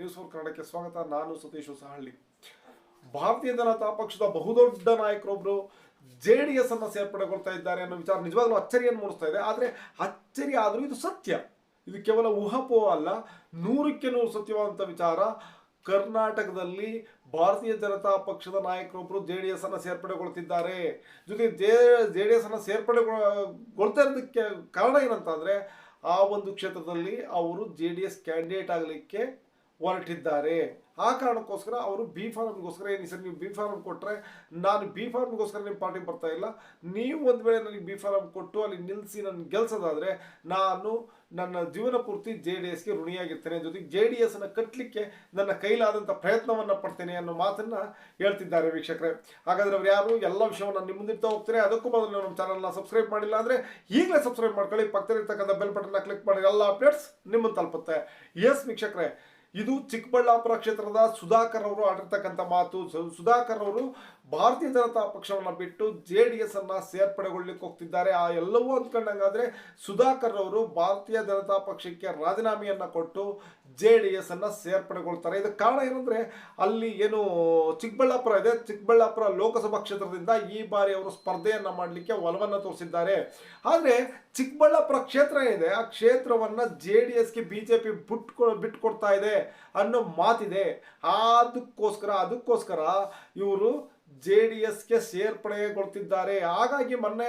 News four ಕನ್ನಡಕ್ಕೆ ಸ್ವಾಗತ. ನಾನು ಸತೀಶ್ ಹೊಸಹಳ್ಳಿ. ಭಾರತೀಯ ಜನತಾ ಪಕ್ಷದ ಬಹುದೊಡ್ಡ ನಾಯಕರೊಬ್ಬರು ಜೆ ಡಿ ಎಸ್ ಅನ್ನು ಸೇರ್ಪಡೆಗೊಳ್ತಾ ಇದ್ದಾರೆ ಅನ್ನೋ ವಿಚಾರ ನಿಜವಾಗ್ಲೂ ಅಚ್ಚರಿಯನ್ನು ಮೂಡಿಸ್ತಾ ಇದೆ. ಆದರೆ ಅಚ್ಚರಿ ಆದರೂ ಇದು ಸತ್ಯ. ಇದು ಕೇವಲ ಊಹಾಪೋಹ ಅಲ್ಲ, ನೂರಕ್ಕೆ ನೂರು ಸತ್ಯವಾದಂಥ ವಿಚಾರ. ಕರ್ನಾಟಕದಲ್ಲಿ ಭಾರತೀಯ ಜನತಾ ಪಕ್ಷದ ನಾಯಕರೊಬ್ಬರು ಜೆ ಡಿ ಎಸ್ ಅನ್ನು ಸೇರ್ಪಡೆಗೊಳ್ತಿದ್ದಾರೆ. ಜೊತೆ ಜೆ ಜೆ ಡಿ ಎಸ್ ಅನ್ನು ಸೇರ್ಪಡೆಗೊಳ್ತಾ ಇರೋದಕ್ಕೆ ಕಾರಣ ಏನಂತಂದರೆ ಆ ಒಂದು ಕ್ಷೇತ್ರದಲ್ಲಿ ಅವರು ಜೆ ಡಿ ಎಸ್ ಕ್ಯಾಂಡಿಡೇಟ್ ಆಗಲಿಕ್ಕೆ ಹೊರಟಿದ್ದಾರೆ. ಆ ಕಾರಣಕ್ಕೋಸ್ಕರ ಅವರು ಬಿ ಫಾರ್ಮ್ಗೋಸ್ಕರ ಏನು ಸರ್ ನೀವು ಬಿ ಫಾರ್ಮ್ ಕೊಟ್ಟರೆ ನಾನು ಬಿ ಫಾರ್ಮ್ಗೋಸ್ಕರ ನಿಮ್ಮ ಪಾರ್ಟಿ ಬರ್ತಾ ಇಲ್ಲ. ನೀವು ಒಂದು ವೇಳೆ ನನಗೆ ಬಿ ಫಾರ್ಮ್ ಕೊಟ್ಟು ಅಲ್ಲಿ ನಿಲ್ಲಿಸಿ ನನ್ನ ಗೆಲ್ಸೋದಾದರೆ ನಾನು ನನ್ನ ಜೀವನ ಪೂರ್ತಿ ಜೆ ಡಿ ಎಸ್ಗೆ ಋಣಿಯಾಗಿರ್ತೇನೆ. ಜೊತೆಗೆ ಜೆ ಡಿ ಎಸ್ನ ಕಟ್ಟಲಿಕ್ಕೆ ನನ್ನ ಕೈಲಾದಂಥ ಪ್ರಯತ್ನವನ್ನು ಪಡ್ತೇನೆ ಅನ್ನೋ ಮಾತನ್ನು ಹೇಳ್ತಿದ್ದಾರೆ ವೀಕ್ಷಕರೇ. ಹಾಗಾದರೆ ಅವ್ರು ಯಾರು? ಎಲ್ಲ ವಿಷಯವನ್ನು ನಿಮ್ಮ ಮುಂದಿಡ್ತಾ ಹೋಗ್ತಾರೆ ಅದಕ್ಕೂ ಮೊದಲು ನಮ್ಮ ಚಾನಲ್ನ ಸಬ್ಸ್ಕ್ರೈಬ್ ಮಾಡಿಲ್ಲ ಅಂದರೆ ಈಗಲೇ ಸಬ್ಸ್ಕ್ರೈಬ್ ಮಾಡ್ಕೊಳ್ಳಿ. ಪಕ್ಕದಲ್ಲಿರ್ತಕ್ಕಂಥ ಬೆಲ್ ಬಟನ್ನ ಕ್ಲಿಕ್ ಮಾಡಿ ಎಲ್ಲ ಅಪ್ಡೇಟ್ಸ್ ನಿಮ್ಮನ್ನು ತಲುಪುತ್ತೆ. ಎಸ್ ವೀಕ್ಷಕರೇ ಇದು ಚಿಕ್ಕಬಳ್ಳಾಪುರ ಕ್ಷೇತ್ರದ ಸುಧಾಕರ್ ಅವರು ಆಡಿರ್ತಕ್ಕಂಥ ಮಾತು. ಸುಧಾಕರ್ ಅವರು ಭಾರತೀಯ ಜನತಾ ಪಕ್ಷವನ್ನು ಬಿಟ್ಟು ಜೆ ಡಿ ಎಸ್ ಅನ್ನ ಸೇರ್ಪಡೆಗೊಳ್ಳಿಕ್ಕೆ ಹೋಗ್ತಿದ್ದಾರೆ. ಆ ಎಲ್ಲವೂ ಅಂದ್ಕೊಂಡಂಗಾದ್ರೆ ಸುಧಾಕರ್ ಅವರು ಭಾರತೀಯ ಜನತಾ ಪಕ್ಷಕ್ಕೆ ರಾಜೀನಾಮೆಯನ್ನು ಕೊಟ್ಟು ಜೆ ಡಿ ಎಸ್ ಅನ್ನ ಸೇರ್ಪಡೆಗೊಳ್ತಾರೆ. ಇದಕ್ಕೆ ಕಾರಣ ಏನಂದ್ರೆ ಅಲ್ಲಿ ಏನು ಚಿಕ್ಕಬಳ್ಳಾಪುರ ಇದೆ. ಚಿಕ್ಕಬಳ್ಳಾಪುರ ಲೋಕಸಭಾ ಕ್ಷೇತ್ರದಿಂದ ಈ ಬಾರಿ ಅವರು ಸ್ಪರ್ಧೆಯನ್ನ ಮಾಡಲಿಕ್ಕೆ ಒಲವನ್ನು ತೋರಿಸಿದ್ದಾರೆ. ಆದರೆ ಚಿಕ್ಕಬಳ್ಳಾಪುರ ಕ್ಷೇತ್ರ ಇದೆ ಆ ಕ್ಷೇತ್ರವನ್ನ ಜೆ ಡಿ ಎಸ್ಗೆ ಬಿ ಜೆ ಪಿ ಬಿಟ್ಕೊ, ಬಿಟ್ಕೊಡ್ತಾ ಇದೆ ಅನ್ನೋ ಮಾತಿದೆ. ಅದಕ್ಕೋಸ್ಕರ ಅದಕ್ಕೋಸ್ಕರ ಇವರು ಜೆ ಡಿ ಎಸ್ಗೆ ಸೇರ್ಪಡೆಗೊಳ್ತಿದ್ದಾರೆ ಹಾಗಾಗಿ ಮೊನ್ನೆ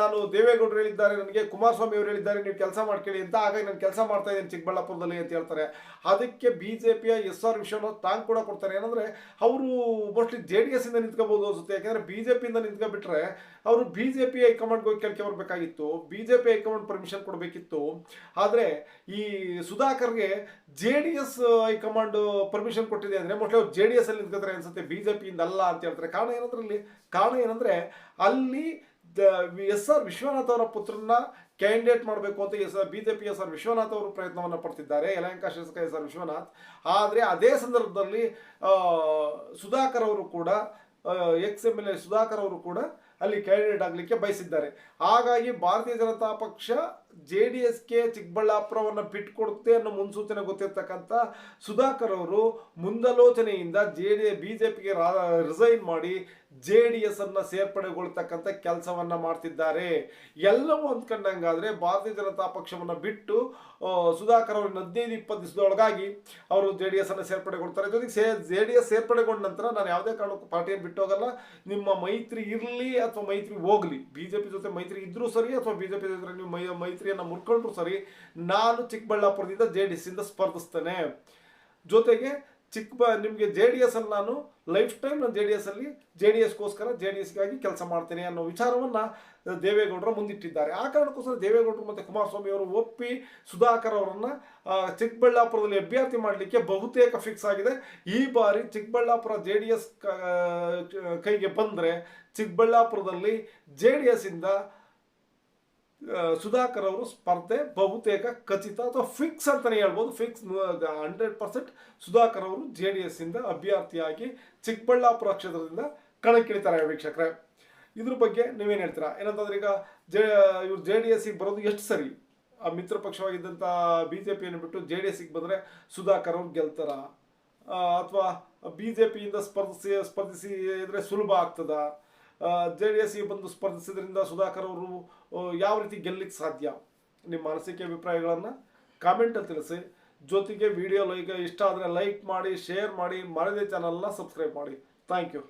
ನಾನು ದೇವೇಗೌಡರು ಹೇಳಿದ್ದಾರೆ, ನನಗೆ ಕುಮಾರಸ್ವಾಮಿ ಅವರು ಹೇಳಿದ್ದಾರೆ, ನೀವು ಕೆಲಸ ಮಾಡ್ಕೊಳ್ಳಿ ಅಂತ ಹಾಗಾಗಿ ನಾನು ಕೆಲಸ ಮಾಡ್ತಾ ಇದ್ದೀನಿ ಚಿಕ್ಕಬಳ್ಳಾಪುರದಲ್ಲಿ ಅಂತ ಹೇಳ್ತಾರೆ. ಅದಕ್ಕೆ ಬಿ ಜೆ ಪಿಯ ಎಸ್ ಆರ್ ವಿಶ್ವನಾಥ್ ತಾಂಗ್ ಕೂಡ ಕೊಡ್ತಾರೆ. ಏನಂದರೆ, ಅವರು ಮೋಸ್ಟ್ಲಿ ಜೆ ಡಿ ಎಸ್ಸಿಂದ ನಿಂತ್ಕೋಬೋದು ಅನಿಸುತ್ತೆ. ಯಾಕಂದ್ರೆ ಬಿ ಜೆ ಪಿಯಿಂದ ನಿಂತ್ಕೊಬಿಟ್ರೆ, ಅವರು ಬಿ ಜೆ ಪಿ ಹೈಕಮಾಂಡ್ಗೆ ಹೋಗಿ ಕೆಳಕ್ಕೆ ಬರಬೇಕಾಗಿತ್ತು. B J P high command permission ಕೊಡಬೇಕಿತ್ತು. ಆದರೆ, ಈ ಸುಧಾಕರ್ಗೆ J D S high command permission ಕೊಟ್ಟಿದೆ ಅಂದರೆ ಮೋಸ್ಟ್ಲಿ ಅವ್ರು ಜೆ ಡಿ ಎಸ್ ಅಲ್ಲಿ ನಿಂತ್ಕೋತಾರೆ ಅನ್ಸುತ್ತೆ. ಬಿ ಜೆ ಪಿಯಿಂದ ಅಲ್ಲ ಅಂತ ಹೇಳ್ತಾರೆ. ಕಾರಣ ಏನಂದ್ರೆ ಇಲ್ಲಿ, ಕಾರಣ ಏನಂದ್ರೆ ಅಲ್ಲಿ ಎಸ್ ಆರ್ ವಿಶ್ವನಾಥ್ ಅವರ ಪುತ್ರನ ಕ್ಯಾಂಡಿಡೇಟ್ ಮಾಡಬೇಕು ಅಂತ S B J P S R Vishwanath ಅವರು ಪ್ರಯತ್ನವನ್ನು ಪಡ್ತಿದ್ದಾರೆ, ಯಲಹಂಕ ಶಾಸಕ ಎಸ್ ಆರ್ ವಿಶ್ವನಾಥ್. ಆದರೆ ಅದೇ ಸಂದರ್ಭದಲ್ಲಿ ಸುಧಾಕರ್ ಅವರು ಕೂಡ ex M L A Sudhakar ಅವರು ಕೂಡ ಅಲ್ಲಿ ಕ್ಯಾಂಡಿಡೇಟ್ ಆಗಲಿಕ್ಕೆ ಬಯಸಿದ್ದಾರೆ. ಹಾಗಾಗಿ ಭಾರತೀಯ ಜನತಾ ಪಕ್ಷ ಜೆ ಡಿ ಎಸ್ಗೆ ಚಿಕ್ಕಬಳ್ಳಾಪುರವನ್ನು ಬಿಟ್ಟುಕೊಡುತ್ತೆ ಅನ್ನೋ ಮುನ್ಸೂಚನೆ ಗೊತ್ತಿರ್ತಕ್ಕಂಥ ಸುಧಾಕರ್ ಅವರು ಮುಂದಾಲೋಚನೆಯಿಂದ ಜೆ ಡಿ ಬಿ ಜೆ ಪಿಗೆ ರಿಸೈನ್ ಮಾಡಿ ಜೆ ಡಿ ಎಸ್ ಅನ್ನ ಸೇರ್ಪಡೆಗೊಳ್ತಕ್ಕಂಥ ಕೆಲಸವನ್ನ ಮಾಡ್ತಿದ್ದಾರೆ. ಎಲ್ಲವೂ ಅಂದ್ಕೊಂಡಂಗಾದರೆ ಭಾರತೀಯ ಜನತಾ ಪಕ್ಷವನ್ನು ಬಿಟ್ಟು ಸುಧಾಕರ್ ಅವರು ಹದಿನೈದು ಇಪ್ಪತ್ತು ದಿವಸದೊಳಗಾಗಿ ಅವರು ಜೆ ಡಿ ಎಸ್ ಅನ್ನ ಸೇರ್ಪಡೆಗೊಳ್ತಾರೆ. ಜೊತೆಗೆ ಸೇ, ಜೆ ಡಿ ಎಸ್ ಸೇರ್ಪಡೆಗೊಂಡ ನಂತರ ನಾನು ಯಾವುದೇ ಕಾರಣಕ್ಕೂ ಪಾರ್ಟಿಯನ್ನು ಬಿಟ್ಟು ಹೋಗಲ್ಲ. ನಿಮ್ಮ ಮೈತ್ರಿ ಇರಲಿ ಅಥವಾ ಮೈತ್ರಿ ಹೋಗ್ಲಿ, ಬಿಜೆಪಿ ಜೊತೆ ಮೈತ್ರಿ ಇದ್ರೂ ಸರಿ ಅಥವಾ ಬಿಜೆಪಿ ಜೊತೆ ನೀವು ಮೈ ಮೈತ್ರಿಯನ್ನು ಮುರ್ಕೊಂಡ್ರು ಸರಿ, ನಾನು ಚಿಕ್ಕಬಳ್ಳಾಪುರದಿಂದ ಜೆ ಡಿ ಎಸ್ ಇಂದ ಸ್ಪರ್ಧಿಸ್ತೇನೆ. ಜೊತೆಗೆ ಚಿಕ್ಕ ನಿಮಗೆ ಜೆ ಡಿ ಎಸ್ ಅಲ್ಲಿ ನಾನು ಲೈಫ್ ಟೈಮ್ ನಾನು ಜೆ ಡಿ ಎಸ್ ಅಲ್ಲಿ ಜೆ ಡಿ ಎಸ್ಗೋಸ್ಕರ ಜೆ ಡಿ ಎಸ್ಗಾಗಿ ಕೆಲಸ ಮಾಡ್ತೇನೆ ಅನ್ನೋ ವಿಚಾರವನ್ನ ದೇವೇಗೌಡರು ಮುಂದಿಟ್ಟಿದ್ದಾರೆ. ಆ ಕಾರಣಕ್ಕೋಸ್ಕರ ದೇವೇಗೌಡರು ಮತ್ತು ಕುಮಾರಸ್ವಾಮಿ ಅವರು ಒಪ್ಪಿ ಸುಧಾಕರ್ ಅವರನ್ನು ಚಿಕ್ಕಬಳ್ಳಾಪುರದಲ್ಲಿ ಅಭ್ಯರ್ಥಿ ಮಾಡಲಿಕ್ಕೆ ಬಹುತೇಕ ಫಿಕ್ಸ್ ಆಗಿದೆ. ಈ ಬಾರಿ ಚಿಕ್ಕಬಳ್ಳಾಪುರ ಜೆ ಡಿ ಎಸ್ ಕೈಗೆ ಬಂದರೆ ಚಿಕ್ಕಬಳ್ಳಾಪುರದಲ್ಲಿ ಜೆ ಡಿ ಎಸ್ ಇಂದ ಆ, ಸುಧಾಕರ್ ಅವರು ಸ್ಪರ್ಧೆ, ಬಹುತೇಕ ಖಚಿತ ಅಥವಾ ಫಿಕ್ಸ್ ಅಂತಾನೆ ಹೇಳ್ಬೋದು. ಫಿಕ್ಸ್ ಹಂಡ್ರೆಡ್ ಪರ್ಸೆಂಟ್ ಸುಧಾಕರ್ ಅವರು ಜೆ ಡಿ ಎಸ್ ಇಂದ ಅಭ್ಯರ್ಥಿಯಾಗಿ ಚಿಕ್ಕಬಳ್ಳಾಪುರ ಕ್ಷೇತ್ರದಿಂದ ಕಣಕ್ಕಿಳಿತಾರೆ ವೀಕ್ಷಕರೇ. ಇದ್ರ ಬಗ್ಗೆ ನೀವೇನು ಹೇಳ್ತೀರಾ? ಏನಂತಂದ್ರೆ ಈಗ ಜೆ, ಇವ್ರು ಜೆ ಡಿ ಎಸ್ಗೆ ಬರೋದು ಎಷ್ಟು ಸರಿ? ಆ ಮಿತ್ರ ಪಕ್ಷವಾಗಿದ್ದಂಥ ಬಿ ಜೆ ಪಿಯನ್ನು ಬಿಟ್ಟು ಜೆ ಡಿ ಎಸ್ಗೆ ಬಂದರೆ ಸುಧಾಕರ್ ಅವ್ರು ಗೆಲ್ತಾರ? ಅಥವಾ ಬಿ ಜೆ ಪಿಯಿಂದ ಸ್ಪರ್ಧಿಸಿ ಸ್ಪರ್ಧಿಸಿ ಇದ್ರೆ ಸುಲಭ ಆಗ್ತದಾ? ಜೆ ಡಿ ಎಸ್ಗೆ ಬಂದು ಸ್ಪರ್ಧಿಸಿದ್ರಿಂದ ಸುಧಾಕರ್ ಅವರು ಯಾವ ರೀತಿ ಗೆಲ್ಲಕ್ಕೆ ಸಾಧ್ಯ? ನಿಮ್ಮ ಮಾನಸಿಕ ಅಭಿಪ್ರಾಯಗಳನ್ನು ಕಾಮೆಂಟಲ್ಲಿ ತಿಳಿಸಿ. ಜೊತೆಗೆ ವಿಡಿಯೋ ಲೈಕ್ ಇಷ್ಟ ಆದರೆ ಲೈಕ್ ಮಾಡಿ ಶೇರ್ ಮಾಡಿ ಮರದೇ ಚಾನಲ್ನ ಸಬ್ಸ್ಕ್ರೈಬ್ ಮಾಡಿ. Thank you